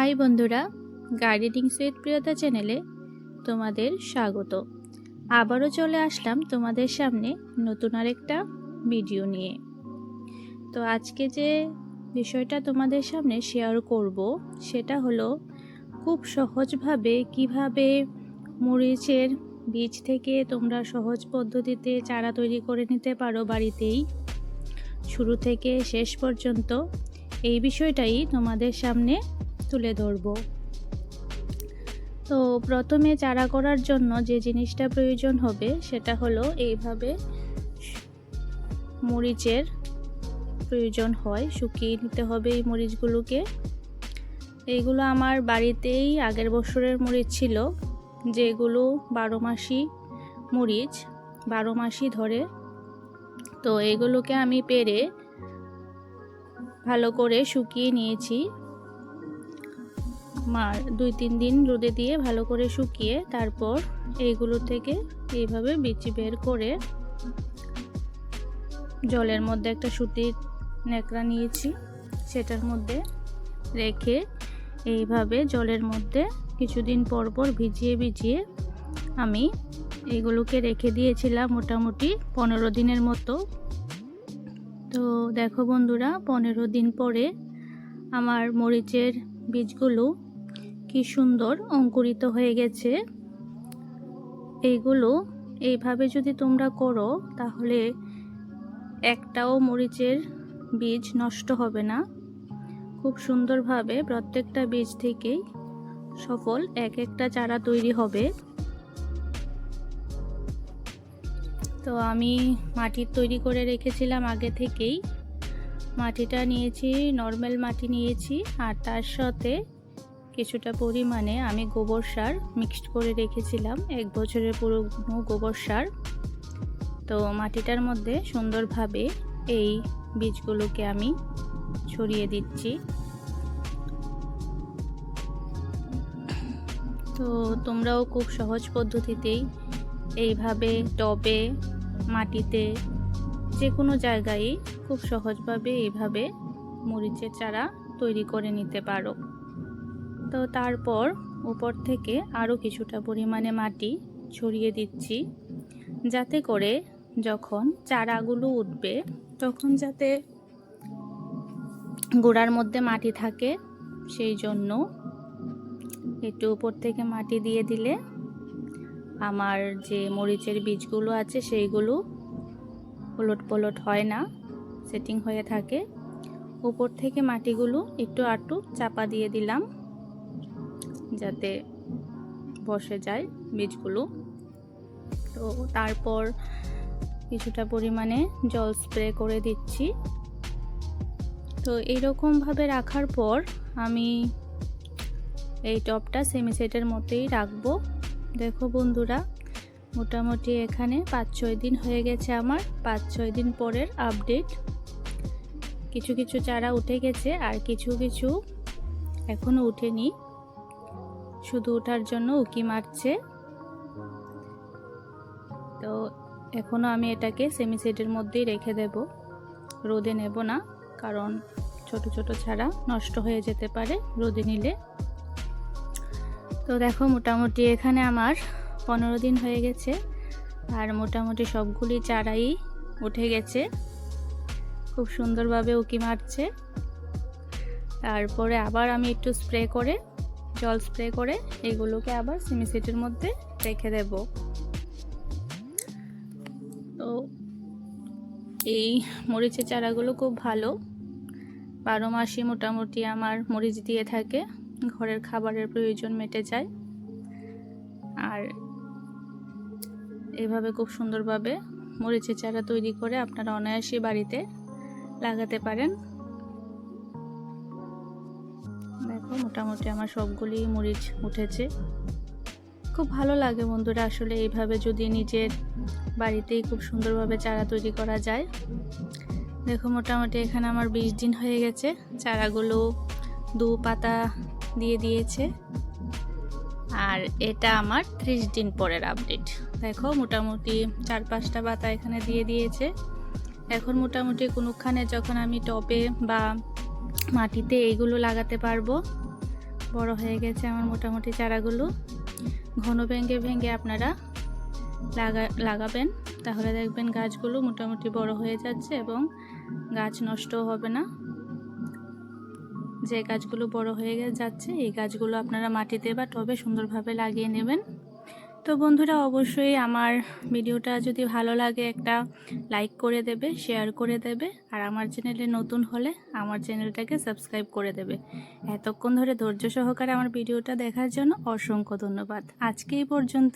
High বন্ধুরা gardening sweet প্রিয়তা চ্যানেলে তোমাদের স্বাগত। আবারও চলে আসলাম তোমাদের সামনে নতুন আরেকটা ভিডিও নিয়ে। তো আজকে যে বিষয়টা তোমাদের সামনে শেয়ার করব, সেটা হলো খুব সহজভাবে কীভাবে মরিচের বীজ থেকে তোমরা সহজ পদ্ধতিতে চারা তৈরি করে নিতে পারো বাড়িতেই। শুরু থেকে শেষ পর্যন্ত এই বিষয়টাই তোমাদের সামনে তুলে ধরব। তো প্রথমে চারা করার জন্য যে জিনিসটা প্রয়োজন হবে সেটা হলো এইভাবে মরিচের প্রয়োজন হয়, শুকিয়ে নিতে হবে এই মরিচগুলোকে। এইগুলো আমার বাড়িতেই আগের বছরের মরিচ ছিল, যেগুলো বারো মাসি মরিচ, বারো মাসই ধরে। তো এগুলোকে আমি পেরে ভালো করে শুকিয়ে নিয়েছি। মার দুই তিন দিন রোদে দিয়ে ভালো করে শুকিয়ে তারপর এইগুলো থেকে এইভাবে বিচি বের করে জলের মধ্যে একটা সুতির ন্যাকড়া নিয়েছি। সেটার মধ্যে রেখে এইভাবে জলের মধ্যে কিছুদিন পর পর ভিজিয়ে ভিজিয়ে আমি এগুলোকে রেখে দিয়েছিলাম মোটামুটি পনেরো দিনের মতো। তো দেখো বন্ধুরা, পনেরো দিন পরে আমার মরিচের বীজগুলো কি সুন্দর অঙ্কুরিত হয়ে গেছে। এইগুলো এইভাবে যদি তোমরা করো, তাহলে একটাও মরিচের বীজ নষ্ট হবে না। খুব সুন্দরভাবে প্রত্যেকটা বীজ থেকেই সফল এক একটা চারা তৈরি হবে। তো আমি মাটির তৈরি করে রেখেছিলাম আগে থেকেই। মাটিটা নিয়েছি, নর্মাল মাটি নিয়েছি, আর তার সাথে কিছুটা পরিমাণে আমি গোবর সার মিক্সড করে রেখেছিলাম। এক বছরের পুরনো গোবর সার। তো মাটিটার মধ্যে সুন্দরভাবে এই বীজগুলোকে আমি ছড়িয়ে দিচ্ছি। তো তোমরাও খুব সহজ পদ্ধতিতেই এইভাবে টবে, মাটিতে যে কোনো জায়গায় খুব সহজভাবে এইভাবে মরিচের চারা তৈরি করে নিতে পারো। তো তারপর উপর থেকে আরও কিছুটা পরিমাণে মাটি ছড়িয়ে দিচ্ছি, যাতে করে যখন চারাগুলো উঠবে, তখন যাতে গোড়ার মধ্যে মাটি থাকে। সেই জন্য একটু উপর থেকে মাটি দিয়ে দিলে আমার যে মরিচের বীজগুলো আছে, সেইগুলো ওলট পলট হয় না, সেটিং হয়ে থাকে। উপর থেকে মাটিগুলো একটু আটটু চাপা দিয়ে দিলাম। যাতে বসে যায় বীজগুলো। তো তারপর কিছুটা পরিমাণে জল স্প্রে করে দিচ্ছি। তো এইরকমভাবে রাখার পর আমি এই টপটা সেমি সেটের মতোই রাখব। দেখো বন্ধুরা, মোটামুটি এখানে পাঁচ ছয় দিন হয়ে গেছে আমার পাঁচ ছয় দিন পরের আপডেট। কিছু কিছু চারা উঠে গেছে আর কিছু কিছু এখনও উঠেনি। শুধু ওঠার জন্য উকি মারছে। তো এখনও আমি এটাকে সেমি সেটের মধ্যেই রেখে দেব। রোদে নেব না, কারণ ছোট ছোট ছাড়া নষ্ট হয়ে যেতে পারে রোদে নিলে। তো দেখো মোটামুটি এখানে আমার পনেরো দিন হয়ে গেছে, আর মোটামুটি সবগুলি চারাই উঠে গেছে। খুব সুন্দরভাবে উকি মারছে। তারপরে আবার আমি একটু স্প্রে করে জল স্প্রে করে এগুলোকে আবার সিমিসিটির মধ্যে রেখে দেব। তো এই মরিচের চারাগুলো খুব ভালো। বারো মাসই মোটামুটি আমার মরিচ দিয়ে থাকে, ঘরের খাবারের প্রয়োজন মেটে যায়। আর এভাবে খুব সুন্দরভাবে মরিচের চারা তৈরি করে আপনারা অনায়াসে বাড়িতে লাগাতে পারেন। দেখো মোটামুটি আমার সবগুলি মরিচ উঠেছে। খুব ভালো লাগে বন্ধুরা, আসলে এইভাবে যদি নিজের বাড়িতেই খুব সুন্দরভাবে চারা তৈরি করা যায়। দেখো মোটামুটি এখানে আমার বিশ দিন হয়ে গেছে, চারাগুলো দু পাতা দিয়ে দিয়েছে। আর এটা আমার ত্রিশ দিন পরের আপডেট। দেখো মোটামুটি চার পাঁচটা পাতা এখানে দিয়ে দিয়েছে। এখন মোটামুটি কোনোখানে যখন আমি টবে বা মাটিতে এইগুলো লাগাতে পারব বড় হয়ে গেছে আমার মোটামুটি চারাগুলো। ঘন ভেঙে ভেঙে আপনারা লাগা, লাগাবেন। তাহলে দেখবেন গাছগুলো মোটামুটি বড় হয়ে যাচ্ছে এবং গাছ নষ্টও হবে না। যে গাছগুলো বড় হয়ে যাচ্ছে, এই গাছগুলো আপনারা মাটিতে বা টবে সুন্দরভাবে লাগিয়ে নেবেন। তো বন্ধুরা, অবশ্যই আমার ভিডিওটা যদি ভালো লাগে, একটা লাইক করে দেবে, শেয়ার করে দেবে। আর আমার চ্যানেলে নতুন হলে আমার চ্যানেলটাকে সাবস্ক্রাইব করে দেবে। এতক্ষণ ধরে ধৈর্য সহকারে আমার ভিডিওটা দেখার জন্য অসংখ্য ধন্যবাদ। আজকে এই পর্যন্ত।